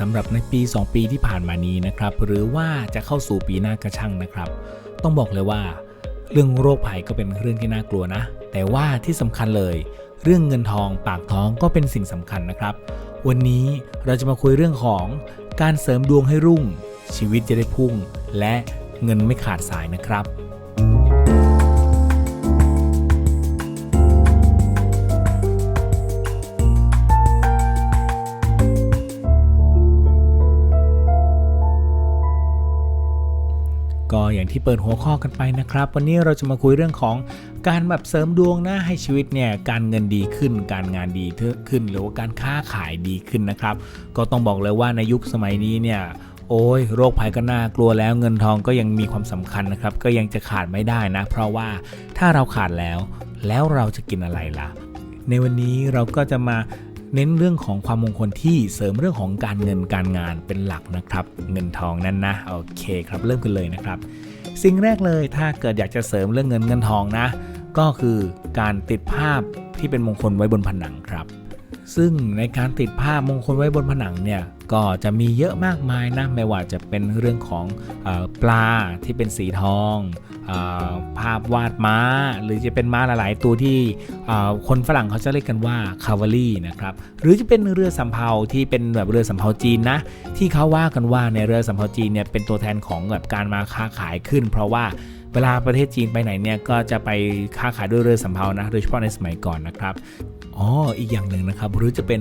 สำหรับในปี 2 ปีที่ผ่านมานี้นะครับ หรือว่าจะเข้าสู่ปีหน้ากระช่างนะครับ ต้องบอกเลยว่า เรื่องโรคภัยก็เป็นเรื่องที่น่ากลัวนะ แต่ว่าที่สำคัญเลย เรื่องเงินทองปากท้องก็เป็นสิ่งสำคัญนะครับ วันนี้เราจะมาคุยเรื่องของการเสริมดวงให้รุ่ง ชีวิตจะได้พุ่ง และเงินไม่ขาดสายนะครับ ก็อย่างที่เปิดหัวข้อกันไปนะครับ วันนี้เราจะมาคุยเรื่องของการแบบเสริมดวงนะให้ชีวิตเนี่ยการเงินดีขึ้น การงานดีขึ้น หรือว่าการค้าขายดีขึ้นนะครับ ก็ต้องบอกเลยว่าในยุคสมัยนี้เนี่ยโอ้ยโรคภัยก็น่ากลัวแล้วเงินทองก็ยังมีความสำคัญนะครับ ก็ยังจะขาดไม่ได้นะ เพราะว่าถ้าเราขาดแล้ว แล้วเราจะกินอะไรล่ะ ในวันนี้เราก็จะมา เน้นเรื่องของความมงคลที่เสริมเรื่องของการเงินการงานเป็นหลักนะครับ เงินทองนั่นนะโอเคครับเริ่มกันเลยนะครับ สิ่งแรกเลยถ้าเกิดอยากจะเสริมเรื่องเงินเงินทองนะ ก็คือการติดภาพที่เป็นมงคลไว้บนผนังครับ ซึ่งในการติดภาพมงคลไว้บนผนังเนี่ย ก็จะมีเยอะมากมายนะไม่ว่าจะเป็นเรื่องของอปลาที่เป็นสีทองอภาพวาดม้า หรือจะเป็นม้าหลาย ๆ ตัวที่คนฝรั่งเขาจะเรียกกันว่าคาวาลีนะครับหรือจะเป็นเรือสำเภาที่เป็นแบบเรือสำเภาจีนนะที่เขาว่ากันว่าในเรือสำเภาจีนเนี่ยเป็นตัวแทนของแบบการมาค้าขายขึ้น เพราะว่าเวลาประเทศจีนไปไหนเนี่ยก็จะไปค้าขายด้วยเรือสำเภานะโดยเฉพาะในสมัยก่อนนะครับอ๋ออีกอย่างหนึ่งนะครับหรือจะเป็น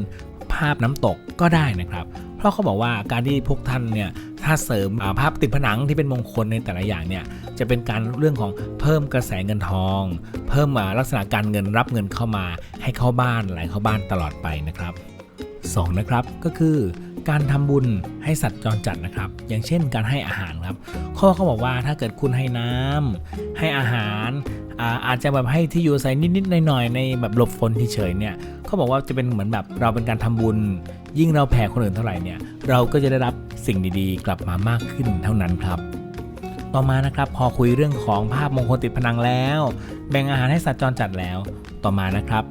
ภาพน้ำตกก็ได้นะครับ เพราะเขาบอกว่าการที่พวกท่านเนี่ยถ้าเสริมภาพติดผนังที่เป็นมงคลในแต่ละอย่างเนี่ยจะเป็นการเรื่องของเพิ่มกระแสเงินทอง เพิ่มลักษณะการเงินรับเงินเข้ามา ให้เข้าบ้านไหลเข้าบ้านตลอดไปนะครับ 2 นะครับก็คือการทำบุญให้สัตว์จรจัดนะครับ อย่างเช่นการให้อาหารครับ ข้อเขาบอกว่าถ้าเกิดคุณให้น้ำให้อาหาร อาจจะแบบให้ที่อยู่อาศัยนิดๆหน่อยๆในแบบหลบฝนเฉยๆเนี่ยเขาบอกว่าจะเป็นเหมือนแบบเราเป็นการทำบุญ ยิ่งเราแผ่คนอื่นเท่าไหร่เนี่ยเราก็จะได้รับสิ่งดีๆ กลับมามากขึ้นเท่านั้นครับ ต่อมานะครับพอคุยเรื่องของภาพมงคลติดผนังแล้ว แบ่งอาหารให้สัตว์จรจัดแล้ว ต่อมานะครับ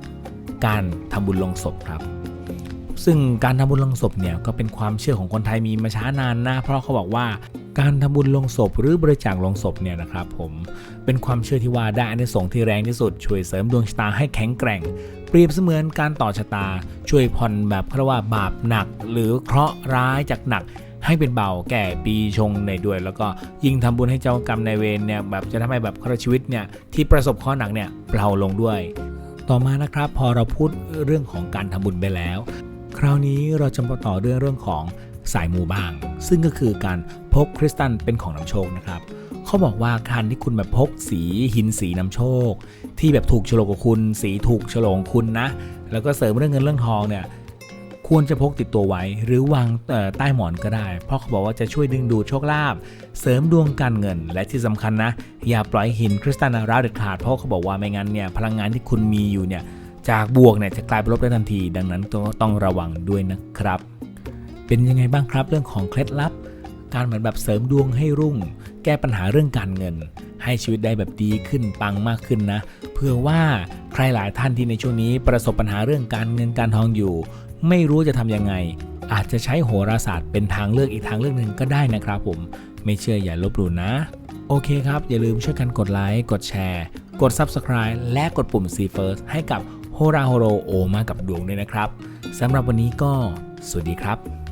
การทำบุญลงศพครับซึ่งการทำบุญลงศพเนี่ยก็เป็นความเชื่อของคนไทยมีมาช้านานนะ เพราะเขาบอกว่า การทำบุญลงศพหรือบริจาคลงศพเนี่ยนะครับผมเป็นความเชื่อที่ว่าได้อานิสงส์ที่แรงที่สุดช่วยเสริมดวงชะตาให้แข็งแกร่ง เปรียบเสมือนการต่อชะตา ช่วยผ่อนแบบเขาเรียกว่าบาปหนัก หรือเคราะห์ร้ายจากหนักให้เป็นเบาแก่ปีชงในด้วย แล้วก็ยิ่งทำบุญให้เจ้ากรรมนายเวรเนี่ยแบบจะทำให้แบบครชีวิตเนี่ยที่ประสบข้อหนักเนี่ยเบาลงด้วย ต่อมานะครับพอเราพูดเรื่องของการทำบุญไปแล้ว คราวนี้เราจะมาต่อเรื่องเรื่องของ สายมูบ้าง ซึ่งก็คือการพกคริสตัลเป็นของนำโชคนะครับเขาบอกว่าการที่คุณแบบพกสีหินสีนำโชค ที่แบบถูกโฉลกกับคุณ สีถูกโฉลกของคุณนะ แล้วก็เสริมเรื่องเงินเรื่องทองเนี่ยควรจะพกติดตัวไว้ หรือวางใต้หมอนก็ได้ เพราะเขาบอกว่าจะช่วยดึงดูดโชคลาภเสริมดวงการเงิน และที่สำคัญนะ อย่าปล่อยหินคริสตัลร้าวเด็ดขาดเพราะเขาบอกว่าไม่งั้นเนี่ยพลังงานที่คุณมีอยู่เนี่ยจากบวกเนี่ยจะกลายเป็นลบได้ทันที ดังนั้นต้องระวังด้วยนะครับ เป็นยังไงบ้างครับเรื่องของเคล็ดลับ การเหมือนแบบเสริมดวงให้รุ่ง แก้ปัญหาเรื่องการเงิน ให้ชีวิตได้แบบดีขึ้นปังมากขึ้นนะ เพื่อว่าใครหลายท่านที่ในช่วงนี้ประสบปัญหาเรื่องการเงินการทองอยู่ ไม่รู้จะทำยังไง อาจจะใช้โหราศาสตร์เป็นทางเลือกอีกทางเลือกหนึ่งก็ได้นะครับผมไม่เชื่ออย่าลบหลู่นะ โอเคครับ อย่าลืมช่วยกันกดไลค์กดแชร์กด Subscribe และกดปุ่ม See First ให้กับโฮราโฮโรโอมากับดวงด้วยนะครับ สำหรับวันนี้ก็สวัสดีครับ